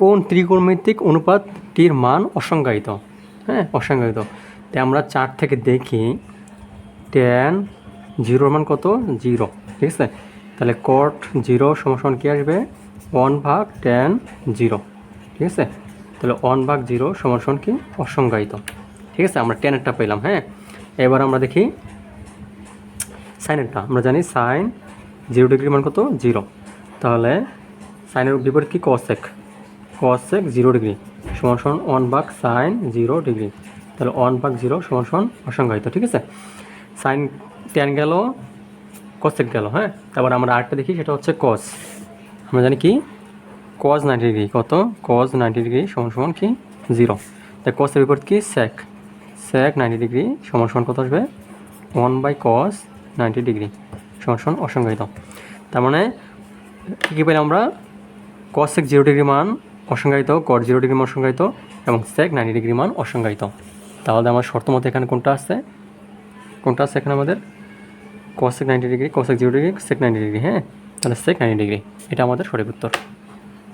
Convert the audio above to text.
কোন ত্রিকোণমিতিক অনুপাতটির মান অসংজ্ঞায়িত। হ্যাঁ অসংজ্ঞায়িত। তাই আমরা চার থেকে দেখি টেন জিরোর মান কত? জিরো ঠিক আছে? তাহলে কট জিরো সমান কী আসবে? ওয়ান ভাগ টেন জিরো ঠিক আছে? তাহলে ওয়ান ভাগ জিরো সমান সমান কি? অসংজ্ঞায়িত। ঠিক আছে? আমরা টেনেরটা পেলাম হ্যাঁ? এবার আমরা দেখি সাইনেরটা আমরা জানি সাইন জিরো ডিগ্রির মান কত? জিরো তাহলে সাইনের বিপরীত কি? কসেক কসেক জিরো ডিগ্রি সমান ওয়ান ভাগ সাইন জিরো ডিগ্রি তাহলে ওয়ান ভাগ জিরো সমান সমান ঠিক আছে? সাইন টেন গেল কসেক গেল হ্যাঁ? তারপর আমরা আরেকটা দেখি, সেটা হচ্ছে কস আমরা জানি কি? কজ নাইনটি ডিগ্রি কত? কজ নাইনটি ডিগ্রি সমান সমান কি? জিরো তাই কসের বিপরীত কি? স্যাক স্যাক নাইনটি ডিগ্রি সমান সমান কত আসবে? One by cos ninety degree সমান সমান তার মানে কী কী পেলাম আমরা? কস সেক জিরো ডিগ্রি মান অসংজ্ঞায়িত কর জিরো ডিগ্রি মান অসংজ্ঞায়িত এবং সেক নাইনটি ডিগ্রি মান অসংজ্ঞায়িত। তাহলে আমার শর্ত মতো এখানে কোনটা আসছে কোনটা আসছে এখানে আমাদের? Cosec ninety degree cosec zero degree sec ninety degree হ্যাঁ? তাহলে সেক নাইনটি ডিগ্রি এটা আমাদের সঠিক উত্তর।